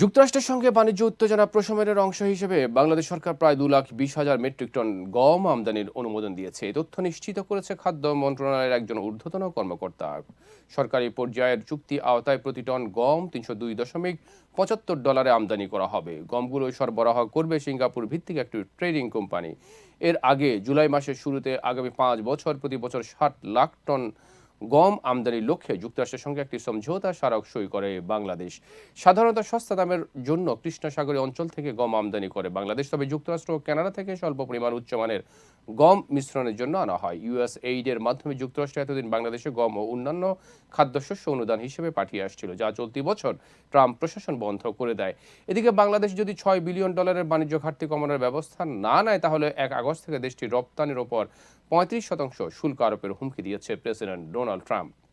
যুক্তরাষ্ট্রের সঙ্গে বাণিজ্য উত্তেজনা প্রশমনের অংশ হিসেবে বাংলাদেশ সরকার প্রায় দু লাখ বিশ হাজার মেট্রিক টন গম আমদানির অনুমোদন দিয়েছে। এই তথ্য নিশ্চিত করেছে খাদ্য মন্ত্রণালয়ের একজন ঊর্ধ্বতন কর্মকর্তা। সরকারি পর্যায়ের চুক্তি আওতায় প্রতি টন গম তিনশো দুই দশমিক পঁচাত্তর ডলারে আমদানি করা হবে। গমগুলো সরবরাহ করবে সিঙ্গাপুর ভিত্তিক একটি ট্রেডিং কোম্পানি। এর আগে জুলাই মাসের শুরুতে আগামী পাঁচ বছর প্রতি বছর ষাট লাখ টন গম আমদানির লক্ষ্যে যুক্তরাষ্ট্রের সঙ্গে একটি সমঝোতা স্মারক সই করে বাংলাদেশ। সাধারণত সস্তা দামের জন্য কৃষ্ণসাগরী অঞ্চল থেকে গম আমদানি করে বাংলাদেশ, তবে যুক্তরাষ্ট্র ও কানাডা থেকে স্বল্প পরিমাণ উচ্চমানের গম মিশ্রণের জন্য আনা হয়। ইউএস এইডের মাধ্যমে যুক্তরাষ্ট্র এতদিন বাংলাদেশে গম ও অন্যান্য খাদ্যশস্য অনুদান হিসেবে পাঠিয়ে আসছিল, যা চলতি বছর ট্রাম্প প্রশাসন বন্ধ করে দেয়। এদিকে বাংলাদেশ যদি ছয় বিলিয়ন ডলারের বাণিজ্য ঘাটতি কমানোর ব্যবস্থা না নেয়, তাহলে এক আগস্ট থেকে দেশটির রপ্তানির ওপর পঁয়ত্রিশ শতাংশ শুল্ক আরোপের হুমকি দিয়েছে প্রেসিডেন্ট ডোনাল্ড ট্রাম্প